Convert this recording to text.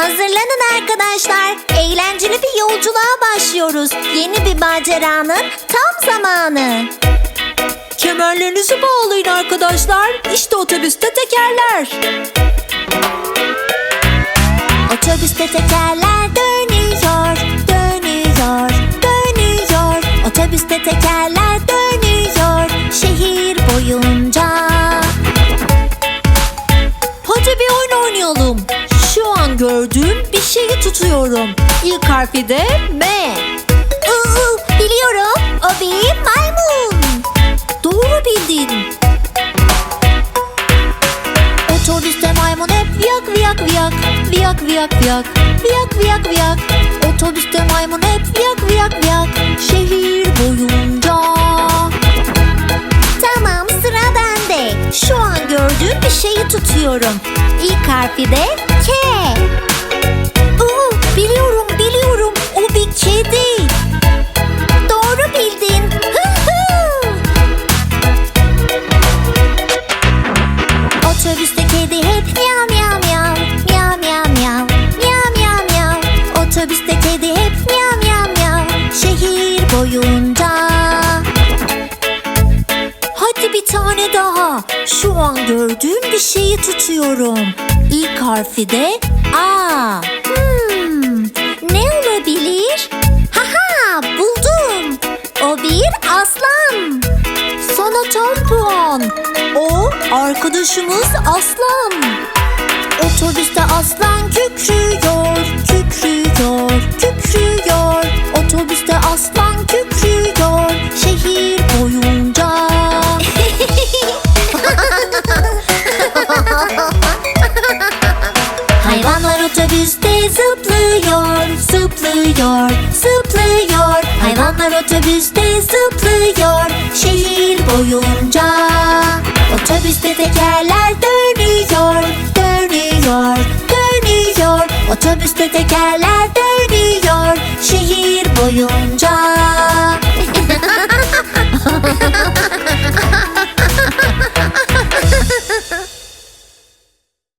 Hazırlanın arkadaşlar. Eğlenceli bir yolculuğa başlıyoruz. Yeni bir maceranın tam zamanı. Kemerlerinizi bağlayın arkadaşlar. İşte otobüste tekerler. Otobüste tekerler dönüyor, dönüyor, dönüyor. Otobüste tekerler dönüyor şehir boyunca. Hadi bir oyun oynayalım. Gördüğüm bir şeyi tutuyorum. İlk harfi de M. Uuu, biliyorum o bir maymun. Doğru bildin. Otobüste maymun hep viyak viyak viyak Viyak viyak viyak Viyak viyak viyak Otobüste maymun hep viyak viyak viyak Şehir boyunca Tamam sıra bende Şu an gördüğüm bir şeyi tutuyorum İlk harfi de K tane daha. Şu an gördüğüm bir şeyi tutuyorum. İlk harfi de A. Hmm, ne olabilir? Haha buldum O bir aslan Sana tam puan. O arkadaşımız Aslan. Otobüste aslan kükrüyor Hayvanlar otobüste zıplıyor Zıplıyor Zıplıyor. Hayvanlar otobüste zıplıyor Şehir boyunca. Otobüste tekerler dönüyor Dönüyor Dönüyor. Otobüste tekerler dönüyor Şehir boyunca